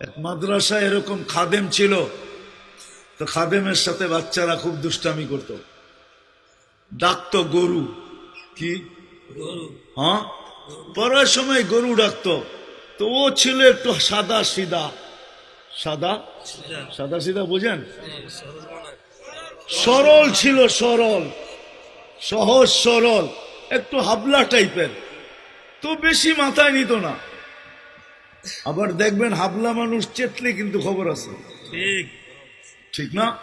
মাদ্রাসা এরকম খাদেম ছিল, তো খাদেমের সাথে বাচ্চারা খুব দুষ্টামি করত। ডাকতো গরু, কি? হ্যাঁ? পড়ার সময় গরু ডাকতো, তো ও ছিল একটু সাদা সিধা সাদা? সাদা সিধা বুঝেন? সরল ছিল, সরল, সহজ সরল, একটু হাবলা টাইপের, তো বেশি মাথায় নিত না। আবার দেখবেন হাবলা মানুষ চেতলে কিন্তু খবর আছে। ঠিক। ঠিক না?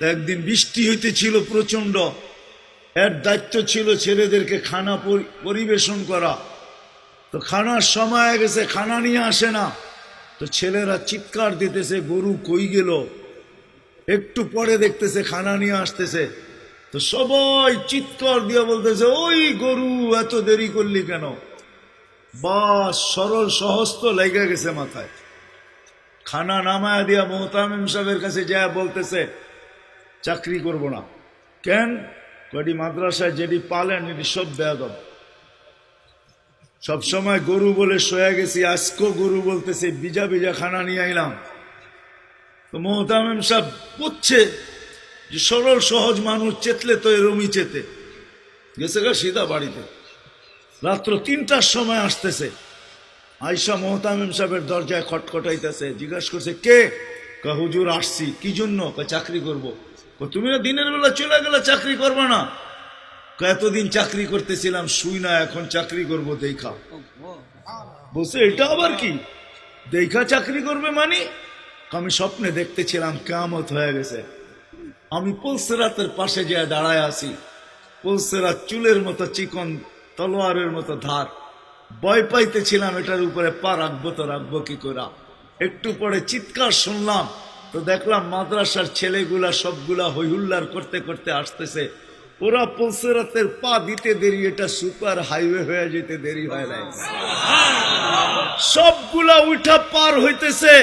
একদিন বৃষ্টি হইতেছিল প্রচণ্ড এর দায়িত্ব ছিল ছেলেদেরকে খানা পরিবেশন করা। তো খানার সময় গেছে খানা নিয়ে আসে না। তো ছেলেরা চিৎকার দিতেছে গরু কই গেল? একটু পরে দেখতেছে খানা নিয়ে আসতেছে। তো সবাই চিৎকার দিয়ে বলতেছে ওই গরু এত দেরি করলি কেন? বাস সরল সহজ তো লেগে গেছে মাথায়। খানা নামায় দিয়া মোহতামিম সাহেবের কাছে যা বলতেছে, চাকরি করব না। কেন? কয়টি মাদ্রাসায় যেটি পালেন, এটি সব বেয়াদব। সবসময় গরু বলে শোয়া গেছি, আজকেও গরু বলতেছে বিজা বিজা খানা নিয়ে আইলাম। তো মোহতামিম সাহেব বুঝছে যে সরল সহজ মানুষ চেতলে তো এরমই চেতে। গেছে গা সিধা বাড়িতে। রাত্র তিনটার সময় আসতেছে। আইসা মোহতামিম সাহেবের দরজায় খটখটাইতেছে, জিজ্ঞাসা করছে, কে? হুজুর, আসছি। কি জন্য? চাকরি করব। তুমি না দিনের বেলা চলে গেলে চাকরি করবে না? এতদিন চাকরি করতেছিলাম, শুই না, এখন চাকরি করব, দেখা। বলছে, এটা আবার কি? দেখা চাকরি করবে মানে? আমি স্বপ্নে দেখতেছিলাম কেমত হয়ে গেছে। আমি পলসেরাতের পাশে যে দাঁড়ায় আছি। পলসেরাত চুলের মতো চিকন তলোয়ারের মতো ধার। ভয় পাইতেছিলাম এটার উপরে পা রাখব তো রাখব কি করা? একটু পরে চিৎকার শুনলাম, তো দেখলাম মাদ্রাসার ছেলেগুলা সবগুলা হইহুল্লার করতে করতে আসতেছে। ওরা পলসেরাতের পা দিতে দেরি, এটা সুপার হাইওয়ে হয়ে যেতে দেরি হয় নাই। সবগুলা উঠা পার হইতেছে।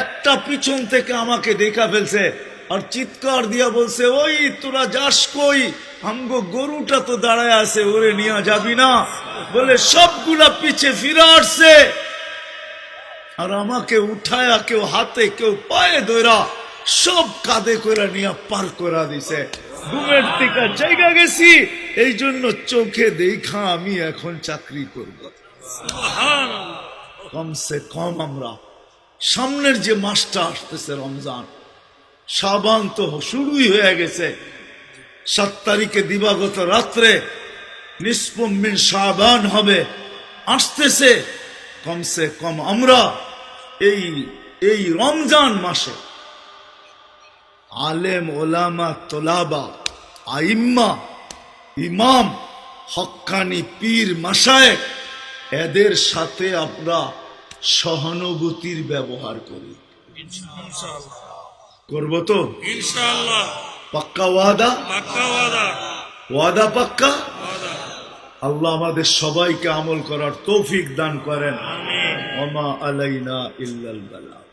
একটা পিছন থেকে আমাকে দেখা ফেলছে, আর চিৎকার দিয়া বলছে, ওই তোরা যাস কই? আমগো গরুটা তো দাঁড়ায় আছে ওরে নিয়ে যাবি না। বলে সবগুলা পিছে ফিরে আসছে। আর আমাকে উঠায়া কেউ হাতে কেউ পায়ে ধরা সব কাঁধে করে নিয়ে পার করা দিছে। ঘুমের থেকে জায়গা গেছি এই জন্য চোখে দেখা আমি এখন চাকরি করব। কমসে কম আমরা সামনের যে মাসটা আসতেছে রমজান সাবান তো শুরুই হয়ে গেছে। সাত তারিখে দিবাগত রাত্রে নিষ্পম্বিন সাবান হবে। আসতেছে কমসে কম আমরা এই এই রমজান মাসে। আলেম ওলামা তোলাবা আইম্মা ইমাম হক্কানি পীর মাসায়েক এদের সাথে আমরা সহানুভূতির ব্যবহার করি। করব তো? ইনশাআল্লাহ। পাক্কা ওয়াদা? ওয়াদা। ওয়াদা পাক্কা? আল্লাহ আমাদের সবাইকে আমল করার তৌফিক দান করেন। আমিন। ওমা আলাইনা ইল্লাল বালা।